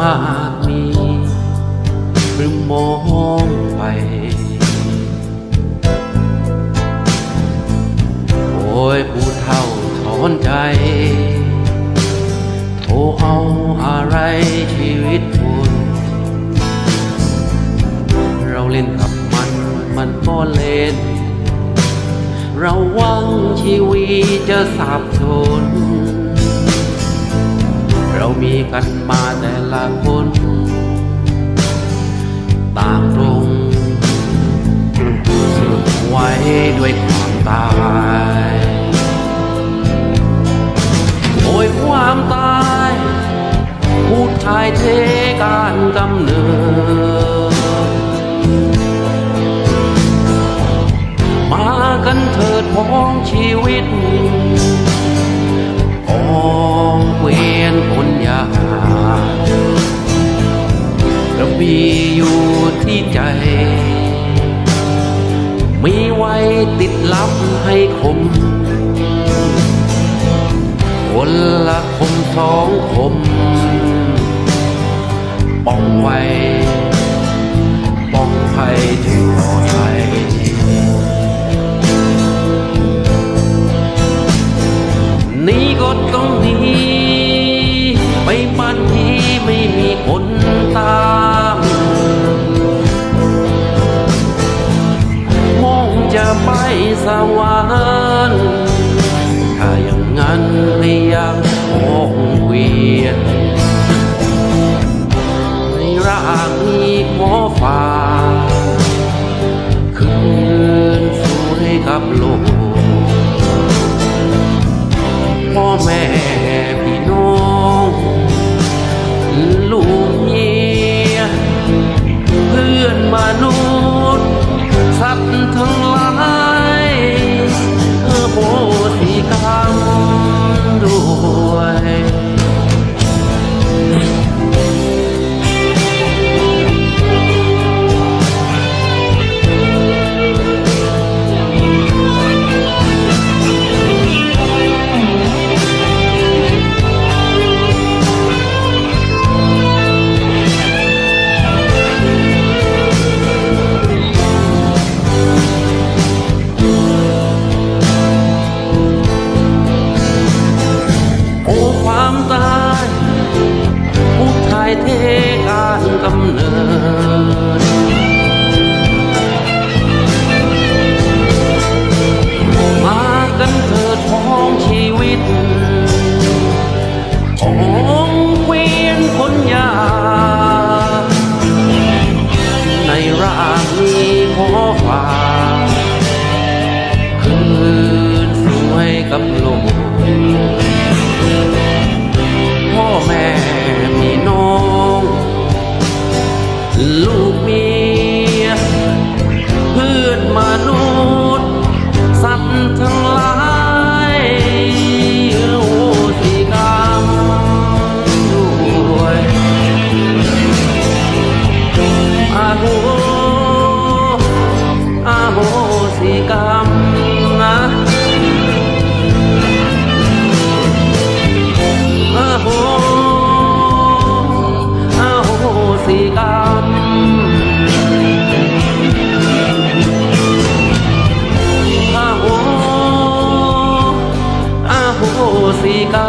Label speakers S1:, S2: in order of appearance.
S1: มากมีหรือมองไป โอ้ยผู้เท่าถอนใจ โทรเอาอะไรชีวิตคุณเราเล่นกับมันมันก็เล่น เราหวังชีวิตจะสับสนเรามีกันมาแต่ ละคนต่างตรงสุดไว้ด้วยความตายโอยความตายพูดชายเทการกำเนิดมากันเถิดพ้องชีวิตกองเวียนคนยาก ระบีอยู่ที่ใจ มีไว้ติดลับให้คม คนละคมสองคม ป้องไว้ ป้องภัยถึงปลอดภัยนี่กฎต้องนี้ ความตายผู้ชายเทการกำเนิดมากันเถิดพ้องชีวิต ของเวียนคนยา ในร่างนี้ขอฝาก Africa.